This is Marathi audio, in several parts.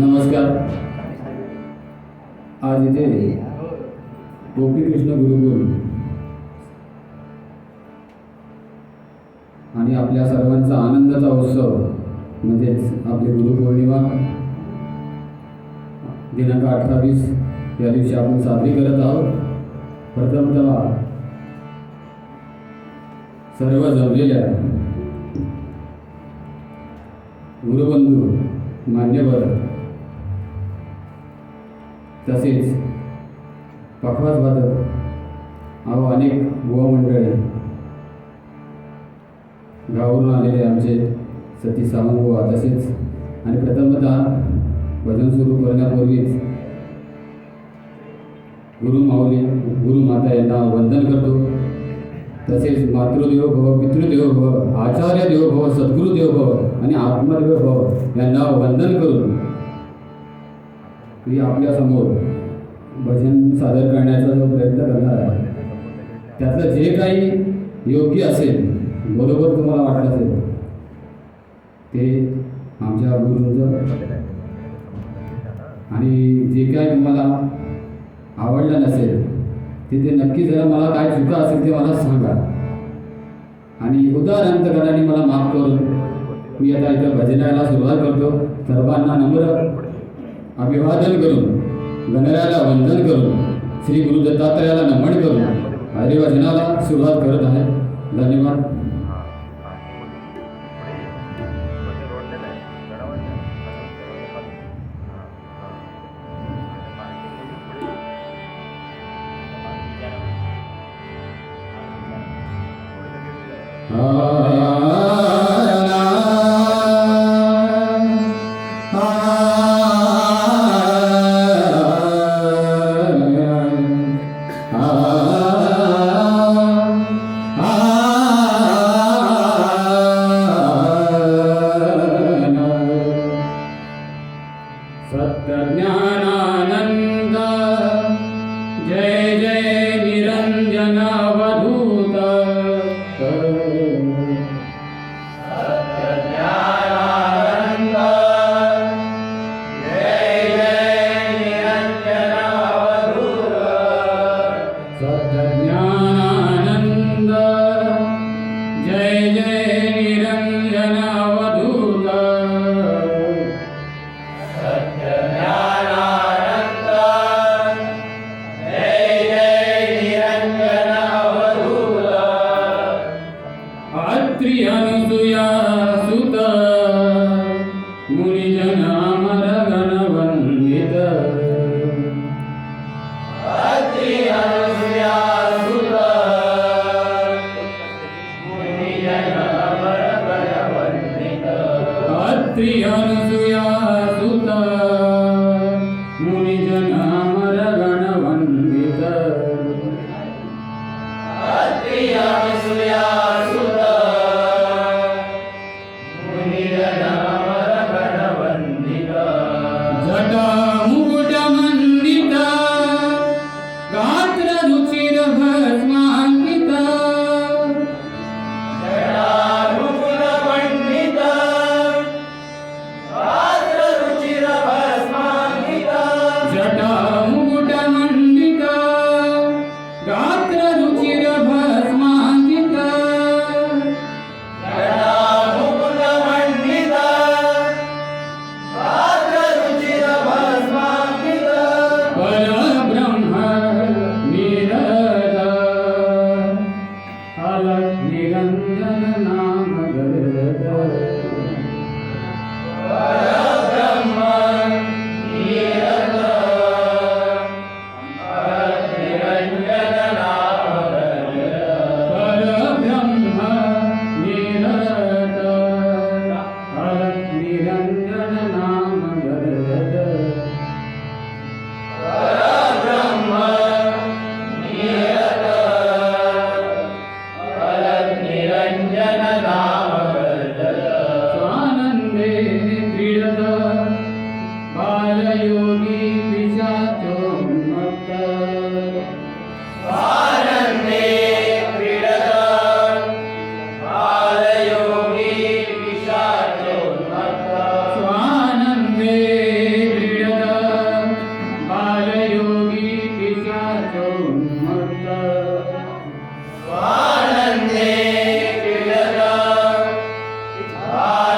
नमस्कार. आज इथे गोपीकृष्ण गुरुकुल आणि आपल्या सर्वांचा आनंदाचा उत्सव म्हणजेच आपली गुरुपौर्णिमा. दिनांक अठ्ठावीस या दिवशी आपण साजरी करत आहोत. प्रथमतः सर्व जमलेल्या गुरुबंधू मान्यवर तसेच पखवाज वादक अहो अनेक बुवा मंडळी गावावरून आलेले आमचे सतीश सावंत बुवा तसेच आणि प्रथमतः भजन सुरू करण्यापूर्वीच गुरु माऊली गुरु माता यांना वंदन करतो. तसेच मातृदेव भव पितृदेव भव आचार्य देव भव सद्गुरुदेव भव आणि आत्मदेव भव यांना वंदन करून मी आपल्यासमोर भजन सादर करण्याचा जो प्रयत्न करणार आहे त्यातलं जे काही योग्य असेल बरोबर तुम्हाला वाटत असेल ते आमच्या गुरुंचं. आणि जे काय तुम्हाला आवडलं नसेल ते ते नक्की जरा मला काय चुका असेल ते मला सांगा. आणि उदाहरणार्थपणाने मला माफ करून मी आता इथं भजनाला सुरुवात करतो. सर्वांना नम्र अभिवादन करून गणरायाला वंदन करून श्री गुरु दत्तात्रयाला नमन करून हरिभजनाला सुरुवात करत आहे. धन्यवाद. सत्यज्ञानानन्द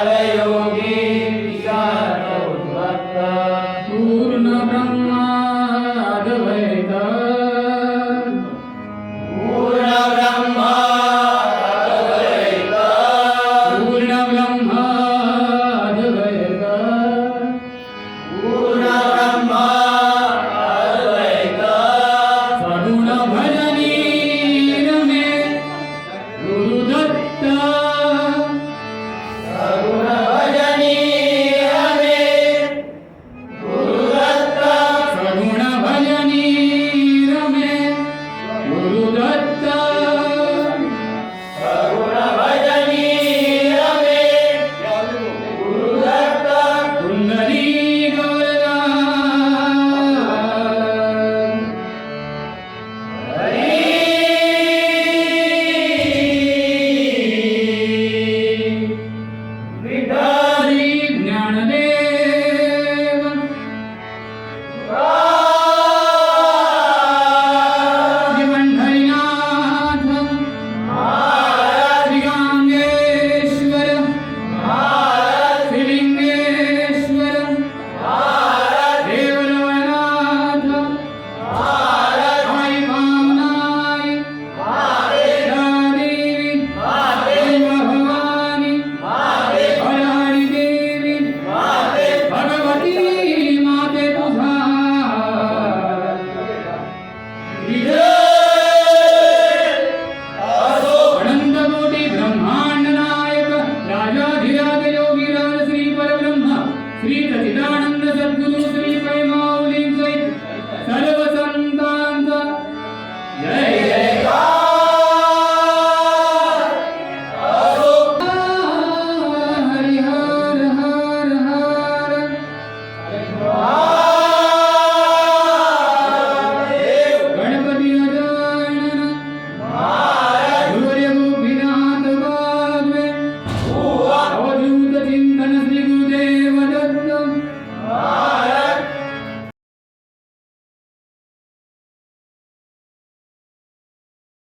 Hare